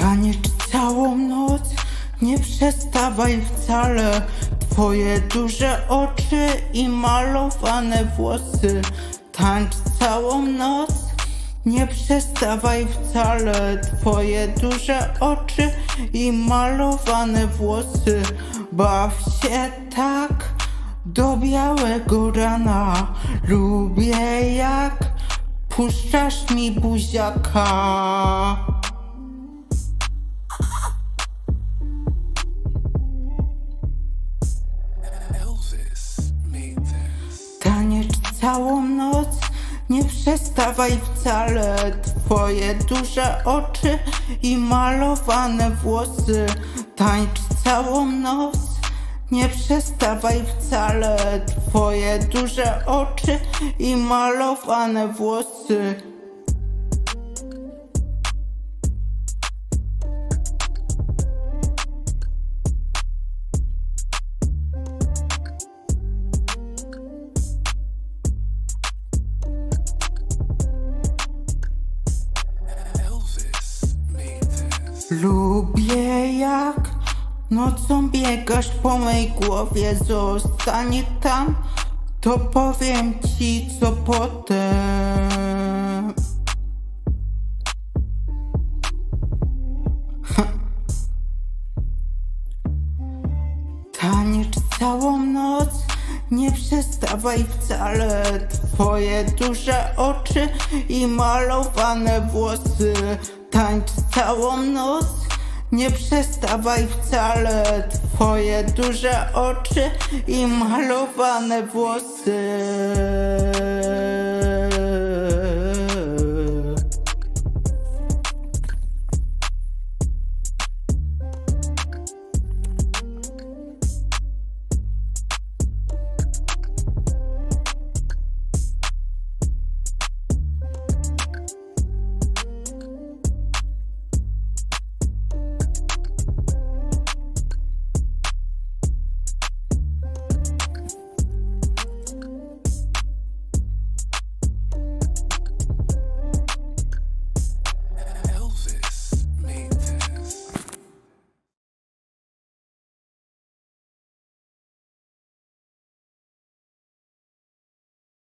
Tańcz całą noc, nie przestawaj wcale. Twoje duże oczy i malowane włosy. Tańcz całą noc, nie przestawaj wcale. Twoje duże oczy i malowane włosy. Baw się tak do białego rana. Lubię jak puszczasz mi buziaka. Całą noc, nie przestawaj wcale. Twoje duże oczy i malowane włosy. Tańcz całą noc, nie przestawaj wcale. Twoje duże oczy i malowane włosy. Lubię jak nocą biegasz po mej głowie, zostanie tam, to powiem ci co potem. Taniecz całą noc, nie przestawaj wcale. Twoje duże oczy i malowane włosy. Tańcz całą noc, nie przestawaj wcale. Twoje duże oczy i malowane włosy.